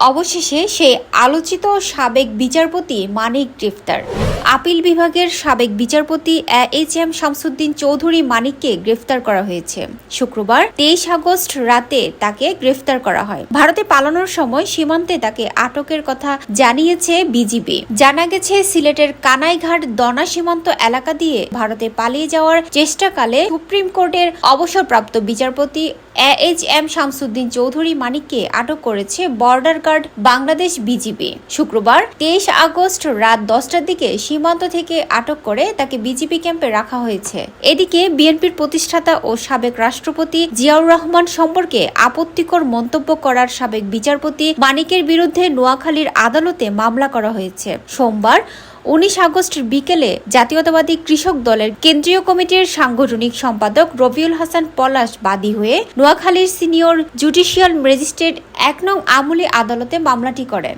অবশেষে সেই আলোচিত সাবেক বিচারপতি মানিক গ্রেফতার। আপিল বিভাগের সাবেক বিচারপতি এইচ এম শামসুদ্দিন চৌধুরী মানিককে গ্রেফতার করা হয়েছে। শুক্রবার তেইশ আগস্ট রাতে তাকে গ্রেফতার করা হয়। ভারতে পালানোর সময় সীমান্তে তাকে আটকের কথা জানিয়েছে বিজিবি। জানা গেছে, সিলেটের কানাইঘাট দনা সীমান্ত এলাকা দিয়ে ভারতে পালিয়ে যাওয়ার চেষ্টাকালে সুপ্রিম কোর্টের অবসরপ্রাপ্ত বিচারপতি এইচ এম শামসুদ্দিন চৌধুরী মানিককে আটক করেছে বর্ডার গার্ড বাংলাদেশ বিজিবি। শুক্রবার তেইশ আগস্ট রাত দশটার দিকে সীমান্ত থেকে আটক করে তাকে বিজিবি ক্যাম্পে রাখা হয়েছে। এদিকে বিএনপির প্রতিষ্ঠাতা ও সাবেক রাষ্ট্রপতি জিয়াউর রহমান সম্পর্কে আপত্তিকর মন্তব্য করার সাবেক বিচারপতি মানিকের বিরুদ্ধে নোয়াখালীর আদালতে মামলা করা হয়েছে। সোমবার উনিশ আগস্ট বিকেলে জাতীয়তাবাদী কৃষক দলের কেন্দ্রীয় কমিটির সাংগঠনিক সম্পাদক রবিউল হাসান পলাশ বাদী হয়ে নোয়াখালীর সিনিয়র জুডিশিয়াল ম্যাজিস্ট্রেট এক নং আমলি আদালতে মামলাটি করেন।